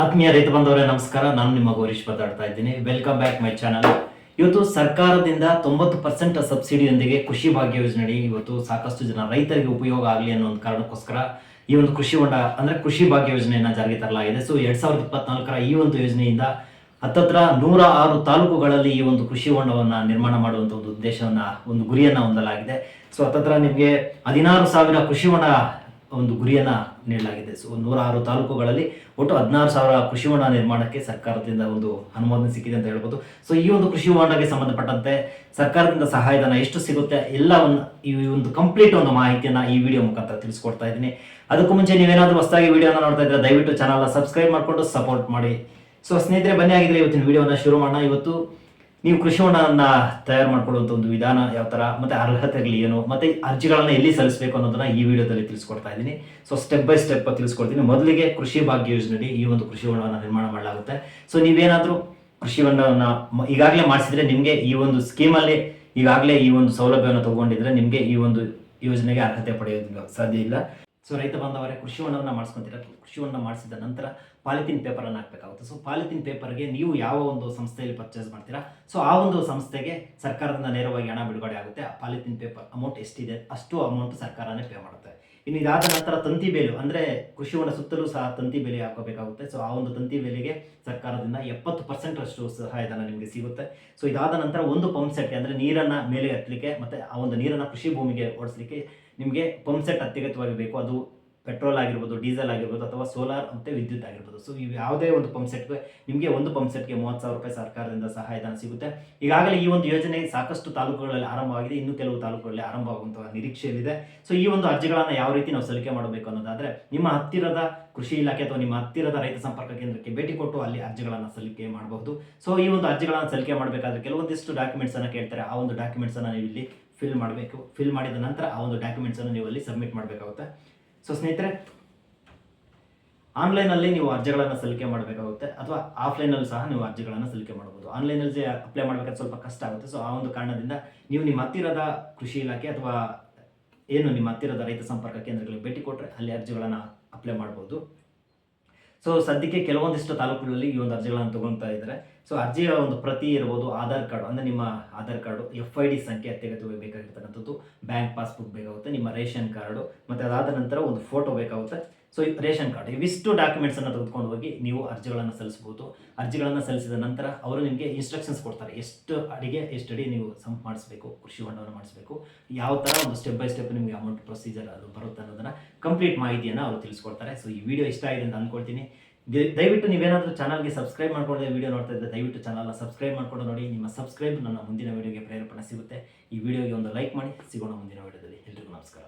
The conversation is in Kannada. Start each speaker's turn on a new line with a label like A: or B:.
A: ಆತ್ಮೀಯ ರೈತ ಬಂಧವರೇ, ನಮಸ್ಕಾರ. ನಾನು ನಿಮ್ಮ ಗೌರೀಶ್ ಮಾತಾಡ್ತಾ ಇದ್ದೀನಿ. ವೆಲ್ಕಮ್ ಬ್ಯಾಕ್ ಮೈ ಚಾನಲ್ ಇವತ್ತು ಸರ್ಕಾರದಿಂದ ತೊಂಬತ್ತು ಪರ್ಸೆಂಟ್ ಸಬ್ಸಿಡಿಯೊಂದಿಗೆ ಕೃಷಿ ಭಾಗ್ಯ ಯೋಜನೆಯಡಿ ಇವತ್ತು ಸಾಕಷ್ಟು ಜನ ರೈತರಿಗೆ ಉಪಯೋಗ ಆಗಲಿ ಅನ್ನೋ ಒಂದು ಕಾರಣಕ್ಕೋಸ್ಕರ ಈ ಒಂದು ಕೃಷಿ ಹೊಂಡ, ಅಂದ್ರೆ ಕೃಷಿ ಭಾಗ್ಯ ಯೋಜನೆಯನ್ನ ಜಾರಿಗೆ ತರಲಾಗಿದೆ. ಸೊ ಎರಡ್ ಸಾವಿರದ ಇಪ್ಪತ್ನಾಲ್ಕರ ಈ ಒಂದು ಯೋಜನೆಯಿಂದ ಹತ್ತತ್ರ ನೂರ ಆರು ತಾಲೂಕುಗಳಲ್ಲಿ ಈ ಒಂದು ಕೃಷಿ ಹೊಂಡವನ್ನು ನಿರ್ಮಾಣ ಮಾಡುವಂತ ಒಂದು ಉದ್ದೇಶವನ್ನ, ಒಂದು ಗುರಿಯನ್ನ ಹೊಂದಲಾಗಿದೆ. ಸೊ ಹತ್ತತ್ರ ನಿಮಗೆ ಹದಿನಾರು ಸಾವಿರ ಕೃಷಿ ಹೊಂಡ ಒಂದು ಗುರಿಯನ್ನ ನೀಡಲಾಗಿದೆ. ಸೊ ನೂರ ಆರು ತಾಲೂಕುಗಳಲ್ಲಿ ಒಟ್ಟು ಹದಿನಾರು ಸಾವಿರ ಕೃಷಿ ಹೊಂಡ ನಿರ್ಮಾಣಕ್ಕೆ ಸರ್ಕಾರದಿಂದ ಒಂದು ಅನುಮೋದನೆ ಸಿಕ್ಕಿದೆ ಅಂತ ಹೇಳ್ಬೋದು. ಸೊ, ಈ ಒಂದು ಕೃಷಿ ಹೊಂಡಕ್ಕೆ ಸಂಬಂಧಪಟ್ಟಂತೆ ಸರ್ಕಾರದಿಂದ ಸಹಾಯಧನ ಎಷ್ಟು ಸಿಗುತ್ತೆ ಎಲ್ಲವನ್ನು ಈ ಒಂದು ಕಂಪ್ಲೀಟ್ ಒಂದು ಮಾಹಿತಿಯನ್ನ ಈ ವಿಡಿಯೋ ಮುಖಾಂತರ ತಿಳಿಸ್ಕೊಡ್ತಾ ಇದ್ದೀನಿ. ಅದಕ್ಕೂ ಮುಂಚೆ ನೀವೇನಾದರೂ ಹೊಸದಾಗಿ ವಿಡಿಯೋನ ನೋಡ್ತಾ ಇದ್ರೆ ದಯವಿಟ್ಟು ಚಾನಲ್ನ ಸಬ್ಸ್ಕ್ರೈಬ್ ಮಾಡಿಕೊಂಡು ಸಪೋರ್ಟ್ ಮಾಡಿ. ಸೊ, ಸ್ನೇಹಿತರೆ, ಬನ್ನಿ ಆಗಿದ್ರೆ ಇವತ್ತಿನ ವಿಡಿಯೋನ ಶುರು ಮಾಡೋಣ. ಇವತ್ತು ನೀವು ಕೃಷಿ ಹೊಂಡವನ್ನ ತಯಾರು ಮಾಡ್ಕೊಳ್ಳುವಂಥ ಒಂದು ವಿಧಾನ ಯಾವ ತರ, ಮತ್ತೆ ಅರ್ಹತೆಗಳು ಏನು, ಮತ್ತೆ ಅರ್ಜಿಗಳನ್ನು ಎಲ್ಲಿ ಸಲ್ಲಿಸಬೇಕು ಅನ್ನೋದನ್ನ ಈ ವಿಡಿಯೋದಲ್ಲಿ ತಿಳಿಸ್ಕೊಡ್ತಾ ಇದ್ದೀನಿ. ಸೊ ಸ್ಟೆಪ್ ಬೈ ಸ್ಟೆಪ್ ತಿಳಿಸ್ಕೊಡ್ತೀನಿ. ಮೊದಲಿಗೆ ಕೃಷಿ ಭಾಗ್ಯ ಯೋಜನೆಯಲ್ಲಿ ಈ ಒಂದು ಕೃಷಿ ಹೊಂಡವನ್ನ ನಿರ್ಮಾಣ ಮಾಡಲಾಗುತ್ತೆ. ಸೊ ನೀವೇನಾದರೂ ಕೃಷಿ ಹೊಂಡವನ್ನ ಈಗಾಗಲೇ ಮಾಡಿಸಿದ್ರೆ ನಿಮಗೆ ಈ ಒಂದು ಸ್ಕೀಮಲ್ಲಿ ಈಗಾಗಲೇ ಈ ಒಂದು ಸೌಲಭ್ಯವನ್ನು ತಗೊಂಡಿದ್ರೆ ನಿಮಗೆ ಈ ಒಂದು ಯೋಜನೆಗೆ ಅರ್ಹತೆ ಪಡೆಯೋದಿಲ್ಲ ಸಾಧ್ಯ ಇಲ್ಲ. ಸೊ ರೈತ ಬಾಂಧವರೇ, ಕೃಷಿ ಹೊಂಡವನ್ನ ಮಾಡಿಸ್ಕೊಂತೀರ? ಕೃಷಿ ಹೊಂಡ ಮಾಡಿಸಿದ ನಂತರ ಪಾಲಿಥಿನ್ ಪೇಪರ್ ಅನ್ನು ಹಾಕಬೇಕಾಗುತ್ತೆ. ಸೊ ಪಾಲಿಥಿನ್ ಪೇಪರ್ಗೆ ನೀವು ಯಾವ ಒಂದು ಸಂಸ್ಥೆಯಲ್ಲಿ ಪರ್ಚೇಸ್ ಮಾಡ್ತೀರಾ? ಸೊ ಆ ಒಂದು ಸಂಸ್ಥೆಗೆ ಸರ್ಕಾರದಿಂದ ನೇರವಾಗಿ ಹಣ ಬಿಡುಗಡೆ ಆಗುತ್ತೆ. ಆ ಪಾಲಿಥಿನ್ ಪೇಪರ್ ಅಮೌಂಟ್ ಎಷ್ಟಿದೆ? ಅಷ್ಟು ಅಮೌಂಟ್ ಸರ್ಕಾರನೇ ಪೇ ಮಾಡುತ್ತೆ. ಇನ್ನು ಇದಾದ ನಂತರ ತಂತಿ ಬೇಲು, ಅಂದ್ರೆ ಕೃಷಿ ಹೊಂಡ ಸುತ್ತಲೂ ಸಹ ತಂತಿ ಬೇಲಿ ಹಾಕೋಬೇಕಾಗುತ್ತೆ. ಸೊ ಆ ಒಂದು ತಂತಿ ಬೇಲಿಗೆ ಸರ್ಕಾರದಿಂದ ಎಪ್ಪತ್ತು ಪರ್ಸೆಂಟ್ ಅಷ್ಟು ಸಹಾಯಧನ ನಿಮಗೆ ಸಿಗುತ್ತೆ. ಸೊ ಇದಾದ ನಂತರ ಒಂದು ಪಂಪ್ ಸೆಟ್ಗೆ ಅಂದ್ರೆ ನೀರನ್ನ ಮೇಲೆ ಹತ್ತಲಿಕ್ಕೆ, ಮತ್ತೆ ಆ ಒಂದು ನೀರನ್ನ ಕೃಷಿ ಭೂಮಿಗೆ ಓಡಿಸ್ಲಿಕ್ಕೆ ನಿಮಗೆ ಪಂಪ್ ಸೆಟ್ ಅತ್ಯಗತ್ಯವಾಗಿ ಬೇಕು ಅದು ಪೆಟ್ರೋಲ್ ಆಗಿರ್ಬೋದು, ಡೀಸೆಲ್ ಆಗಿರ್ಬೋದು, ಅಥವಾ ಸೋಲಾರ್ ಮತ್ತು ವಿದ್ಯುತ್ ಆಗಿರ್ಬೋದು. ಸೊ ಇವು ಯಾವುದೇ ಒಂದು ಪಂಪ್ ಸೆಟ್ಗೆ ನಿಮಗೆ ಒಂದು ಪಂಪ್ ಸೆಟ್ಗೆ ಮೂವತ್ತು ಸಾವಿರ ರೂಪಾಯಿ ಸರ್ಕಾರದಿಂದ ಸಹಾಯಧನ ಸಿಗುತ್ತೆ. ಈಗಾಗಲೇ ಈ ಒಂದು ಯೋಜನೆ ಸಾಕಷ್ಟು ತಾಲೂಕುಗಳಲ್ಲಿ ಆರಂಭವಾಗಿದೆ ಇನ್ನೂ ಕೆಲವು ತಾಲೂಕುಗಳಲ್ಲಿ ಆರಂಭವಾಗುವಂತಹ ನಿರೀಕ್ಷೆಯಲ್ಲಿದೆ. ಸೊ ಈ ಒಂದು ಅರ್ಜಿಗಳನ್ನು ಯಾವ ರೀತಿ ನಾವು ಸಲ್ಲಿಕೆ ಮಾಡಬೇಕು ಅನ್ನೋದಾದರೆ, ನಿಮ್ಮ ಹತ್ತಿರದ ಕೃಷಿ ಇಲಾಖೆ ಅಥವಾ ನಿಮ್ಮ ಹತ್ತಿರದ ರೈತ ಸಂಪರ್ಕ ಕೇಂದ್ರಕ್ಕೆ ಭೇಟಿ ಕೊಟ್ಟು ಅಲ್ಲಿ ಅರ್ಜಿಗಳನ್ನು ಸಲ್ಲಿಕೆ ಮಾಡಬಹುದು. ಸೊ ಈ ಒಂದು ಅರ್ಜಿಗಳನ್ನು ಸಲ್ಲಿಕೆ ಮಾಡಬೇಕಾದ್ರೆ ಕೆಲವೊಂದಿಷ್ಟು ಡಾಕ್ಯುಮೆಂಟ್ಸ್ ಅನ್ನು ಕೇಳ್ತಾರೆ. ಆ ಒಂದು ಡಾಕ್ಯುಮೆಂಟ್ಸ್ ಅನ್ನು ನೀವು ಇಲ್ಲಿ ಫಿಲ್ ಮಾಡಬೇಕು ಫಿಲ್ ಮಾಡಿದ ನಂತರ ಆ ಒಂದು ಡಾಕ್ಯುಮೆಂಟ್ಸ್ ಅನ್ನು ನೀವು ಅಲ್ಲಿ ಸಬ್ಮಿಟ್ ಮಾಡಬೇಕಾಗುತ್ತೆ. ಸೊ ಸ್ನೇಹಿತರೆ ಆನ್ಲೈನಲ್ಲಿ ನೀವು ಅರ್ಜಿಗಳನ್ನು ಸಲ್ಲಿಕೆ ಮಾಡಬೇಕಾಗುತ್ತೆ, ಅಥವಾ ಆಫ್ಲೈನಲ್ಲೂ ಸಹ ನೀವು ಅರ್ಜಿಗಳನ್ನು ಸಲ್ಲಿಕೆ ಮಾಡಬಹುದು ಆನ್ಲೈನಲ್ಲಿ ಅಪ್ಲೈ ಮಾಡಬೇಕಾದ್ರೆ ಸ್ವಲ್ಪ ಕಷ್ಟ ಆಗುತ್ತೆ. ಸೊ ಆ ಒಂದು ಕಾರಣದಿಂದ ನೀವು ನಿಮ್ಮ ಹತ್ತಿರದ ಕೃಷಿ ಇಲಾಖೆ ಅಥವಾ ಏನು ನಿಮ್ಮ ಹತ್ತಿರದ ರೈತ ಸಂಪರ್ಕ ಕೇಂದ್ರಗಳಿಗೆ ಭೇಟಿ ಕೊಟ್ಟರೆ ಅಲ್ಲಿ ಅರ್ಜಿಗಳನ್ನು ಅಪ್ಲೈ ಮಾಡ್ಬೋದು. ಸೊ ಸದ್ಯಕ್ಕೆ ಕೆಲವೊಂದಿಷ್ಟು ತಾಲೂಕುಗಳಲ್ಲಿ ಈ ಒಂದು ಅರ್ಜಿಗಳನ್ನು ತಗೊಳ್ತಾ ಇದ್ದಾರೆ. ಸೊ ಅರ್ಜಿಯ ಒಂದು ಪ್ರತಿ ಇರ್ಬೋದು ಆಧಾರ್ ಕಾರ್ಡು, ಅಂದರೆ ನಿಮ್ಮ Aadhaar card F I D ಸಂಖ್ಯೆ ಅತ್ಯಗತ್ಯವಾಗಿ ಬೇಕಾಗಿರ್ತಕ್ಕಂಥದ್ದು. ಬ್ಯಾಂಕ್ ಪಾಸ್ಬುಕ್ ಬೇಕಾಗುತ್ತೆ, ನಿಮ್ಮ ರೇಷನ್ ಕಾರ್ಡು, ಮತ್ತು ಅದಾದ ನಂತರ ಒಂದು ಫೋಟೋ ಬೇಕಾಗುತ್ತೆ. ಸೊ ಈ ರೇಷನ್ ಕಾರ್ಡ್ ಇವಿಷ್ಟು ಡಾಕ್ಯುಮೆಂಟ್ಸನ್ನು ತೆಗೆದುಕೊಂಡು ಹೋಗಿ ನೀವು ಅರ್ಜಿಗಳನ್ನು ಸಲ್ಲಿಸಬಹುದು ಅರ್ಜಿಗಳನ್ನು ಸಲ್ಲಿಸಿದ ನಂತರ ಅವರು ನಿಮಗೆ ಇನ್ಸ್ಟ್ರಕ್ಷನ್ಸ್ ಕೊಡ್ತಾರೆ. ಎಷ್ಟು ಅಡಿಗೆ, ಎಷ್ಟು ಅಡಿ ನೀವು ಸಂಪ್ ಮಾಡಿಸಬೇಕು, ಕೃಷಿ ಹೊಂಡವನ್ನು ಮಾಡಿಸಬೇಕು, ಯಾವ ಥರ ಒಂದು ಸ್ಟೆಪ್ ಬೈ ಸ್ಟೆಪ್ ನಿಮಗೆ ಅಮೌಂಟ್ ಪ್ರೊಸೀಜರ್ ಅದು ಬರುತ್ತೆ ಅನ್ನೋದನ್ನು ಕಂಪ್ಲೀಟ್ ಮಾಹಿತಿಯನ್ನು ಅವರು ತಿಳಿಸ್ಕೊಡ್ತಾರೆ. ಸೊ ಈ ವಿಡಿಯೋ ಇಷ್ಟ ಆಗಿದೆ ಅಂತ ಅಂದ್ಕೊಳ್ತೀನಿ ದಯವಿಟ್ಟು ನೀವೇನಾದರೂ ಚಾನಲ್ಗೆ ಸಬ್ಸ್ಕ್ರೈಬ್ ಮಾಡ್ಕೊಳ್ಳದೆ ವಿಡಿಯೋ ನೋಡ್ತಾ ಇದ್ದರೆ ದಯವಿಟ್ಟು ಚಾನಲ್ನ ಸಬ್ಸ್ಕ್ರೈಬ್ ಮಾಡ್ಕೊಂಡು ನೋಡಿ. ನಿಮ್ಮ ಸಬ್ಸ್ಕ್ರೈಬ್ ನನ್ನ ಮುಂದಿನ ವಿಡಿಯೋಗೆ ಪ್ರೇರೇಪಣೆ ಸಿಗುತ್ತೆ. ಈ ವಿಡಿಯೋಗೆ ಒಂದು ಲೈಕ್ ಮಾಡಿ. ಸಿಗೋಣ ಮುಂದಿನ ವಿಡಿಯೋದಲ್ಲಿ ಎಲ್ರಿಗೂ ನಮಸ್ಕಾರ.